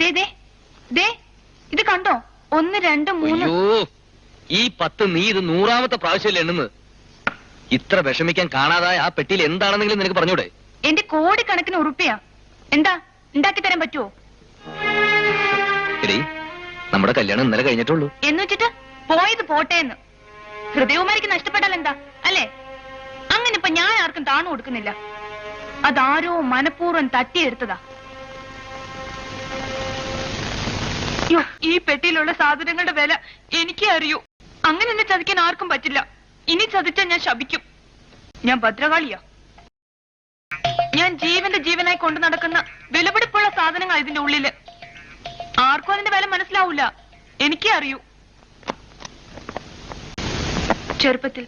ദേ ദേ ദേ ഇത് കണ്ടോ? ഒന്ന് രണ്ട് മൂന്ന്. അയ്യോ ഈ പത്ത് നീ ഇത് നൂറാമത്തെ പ്രാവശ്യമല്ലേ എണ്ണുന്നത്? ഇത്ര വിഷമിക്കാൻ കാണാതായ ആ പെട്ടിയിൽ എന്താണെന്നെങ്കിലും നിനക്ക് പറഞ്ഞൂടെ? എന്റെ കോടിക്കണക്കിന് ഉറുപ്പിയാ. എന്താ? ഉണ്ടാക്കി തരാൻ പറ്റുമോ എടീ നമ്മുടെ കല്യാണം ഇന്നലെ കഴിഞ്ഞിട്ടുള്ളൂ. എന്ന് വെച്ചിട്ട് പോയത് പോട്ടെ എന്ന് ഹൃദയകുമാരിക്ക് നഷ്ടപ്പെട്ടാൽ എന്താ? അല്ലേ? അങ്ങനെ ഇപ്പൊ ഞാൻ ആർക്കും താണു കൊടുക്കുന്നില്ല. അതാരോ മനഃപൂർവം തട്ടിയെടുത്തതാ. യ്യോ, ഈ പെട്ടിയിലുള്ള സാധനങ്ങളുടെ വില എനിക്കേ അറിയൂ. അങ്ങനെ എന്നെ ചതിക്കാൻ ആർക്കും പറ്റില്ല. ഇനി ചതിച്ചാൽ ഞാൻ ശപിക്കും. ഞാൻ ഭദ്രകാളിയാ. ഞാൻ ജീവന്റെ ജീവനായി കൊണ്ടു നടക്കുന്ന വിലപിടിപ്പുള്ള സാധനങ്ങൾ ഇതിന്റെ ഉള്ളിൽ. ആർക്കും അതിന്റെ വില മനസ്സിലാവൂല. എനിക്കേ അറിയൂ. ചെറുപ്പത്തിൽ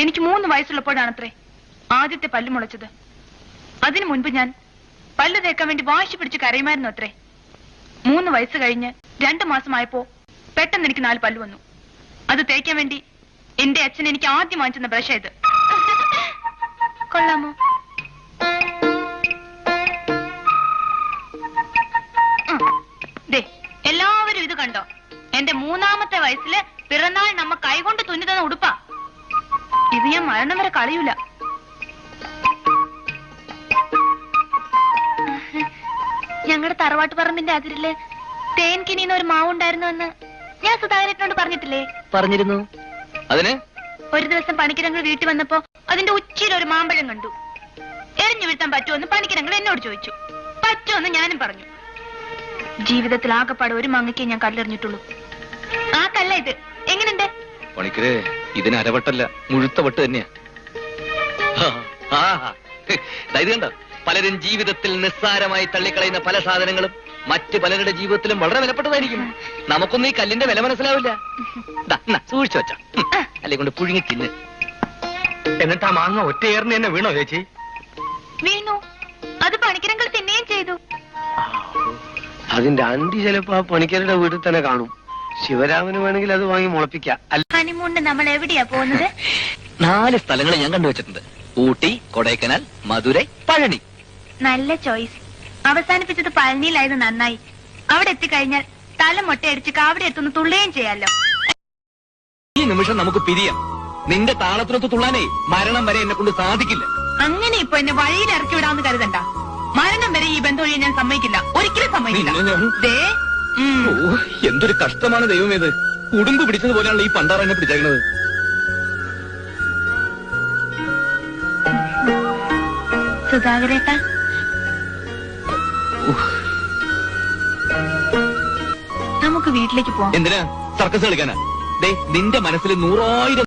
എനിക്ക് മൂന്ന് വയസ്സുള്ളപ്പോഴാണത്രേ ആദ്യത്തെ പല്ല് മുളച്ചത്. അതിനു മുൻപ് ഞാൻ പല്ല് തേക്കാൻ വേണ്ടി വാശി പിടിച്ച് കരയുമായിരുന്നു അത്രേ. മൂന്ന് വയസ്സ് കഴിഞ്ഞ് രണ്ടു മാസമായപ്പോ പെട്ടെന്ന് എനിക്ക് നാല് പല്ല് വന്നു. അത് തേക്കാൻ വേണ്ടി എന്റെ അച്ഛൻ എനിക്ക് ആദ്യം വാങ്ങിച്ചെന്ന ബ്രഷ് ഇത്. കൊള്ളാമോ? ദേ എല്ലാവരും ഇത് കണ്ടോ? എന്റെ മൂന്നാമത്തെ വയസ്സിൽ പിറന്നാൾ നമ്മ കൈകൊണ്ട് തുന്നി തന്ന ഉടുപ്പാ. ഇത് ഞാൻ മരണം വരെ കളയൂല. ഞങ്ങളുടെ തറവാട്ട് പറമ്പിന്റെ അതിരിൽ തേൻ കിനിയുന്ന ഒരു മാവുണ്ടായിരുന്നു എന്ന് ഞാൻ സുധാകരനോട് പറഞ്ഞിട്ടില്ലേ? പറഞ്ഞിരുന്നു. അതിന്? ഒരു ദിവസം പണിക്കിരങ്ങൾ വീട്ടിൽ വന്നപ്പോ അതിന്റെ ഉച്ചയിൽ ഒരു മാമ്പഴം കണ്ടു. എറിഞ്ഞു വീഴ്ത്താൻ പറ്റുമെന്ന് പണിക്കിരങ്ങൾ എന്നോട് ചോദിച്ചു. പറ്റുമെന്ന് ഞാനും പറഞ്ഞു. ജീവിതത്തിൽ ആകെപ്പാടെ ഒരു മങ്ങയ്ക്ക് ഞാൻ കല്ലെറിഞ്ഞിട്ടുള്ളൂ. ആ കല്ല ഇത്. എങ്ങനെയുണ്ട്? പണിക്കരെ ഇതിന് അരവട്ടല്ല മുഴുത്ത വട്ട് തന്നെയാ. ഇത് കണ്ടോ? പലരും ജീവിതത്തിൽ നിസ്സാരമായി തള്ളിക്കളയുന്ന പല സാധനങ്ങളും മറ്റ് പലരുടെ ജീവിതത്തിലും വളരെ വിലപ്പെട്ടതായിരിക്കും. നമുക്കൊന്നും ഈ കല്ലിന്റെ വില മനസ്സിലാവില്ല. സൂക്ഷിച്ചു വെച്ച. അല്ലെ കൊണ്ട് പുഴുങ്ങി തിന്ന്. എന്നിട്ട് ആ മാങ്ങ ഒറ്റയേറിന് തന്നെ വീണോ ചേച്ചി? വീണു. അത് പണിക്കരങ്ങൾ തിന്നുകയും ചെയ്തു. അതിന്റെ അണ്ടി ചിലപ്പോ ആ പണിക്കരുടെ വീട്ടിൽ തന്നെ കാണും. ശിവരാമന് വേണമെങ്കിൽ അത് വാങ്ങി മുളപ്പിക്കാം. ഹണിമൂണിന് നമ്മൾ എവിടെയാ പോകുന്നത്? നാല് സ്ഥലങ്ങൾ ഞാൻ കണ്ടുവച്ചിട്ടുണ്ട്. ഊട്ടി കൊടൈക്കനാൽ മധുരൈ പഴനി. നല്ല ചോയ്സ് അവസാനിപ്പിച്ചത് പഴനിയിലായത് നന്നായി. അവിടെ എത്തിക്കഴിഞ്ഞാൽ തല മൊട്ടയടിച്ച് കാവിടെ എത്തുന്ന തുള്ളുകയും ചെയ്യാലോ. ഈ നിമിഷം നമുക്ക് പിരിയാം. നിന്റെ താളത്തിനൊത്ത് തുള്ളാനേ മരണം വരെ എന്നെ കൊണ്ട് സാധിക്കില്ല. അങ്ങനെ ഇപ്പൊ എന്നെ വഴിയിൽ ഇറക്കി വിടാന്ന് കരുതണ്ട. മരണം വരെ ഈ ബന്ധം ഒഴിയാൻ ഞാൻ സമ്മതിക്കില്ല. ഒരിക്കലും സമ്മതിക്കില്ല. ദേ ഓ എന്തൊരു കഷ്ടമാണ് ദൈവമേത് ഉടുമ്പ് പിടിച്ചതുപോലെയാണ് ഈ പണ്ടാറ എന്നെ പിടിച്ചേക്കുന്നത് സുധാകരേട്ടാ നമുക്ക് വീട്ടിലേക്ക് പോവാം. എന്തിനാ? സർക്കസ് കളിക്കാനാ. ദേ നിന്റെ മനസ്സിൽ നൂറായിരം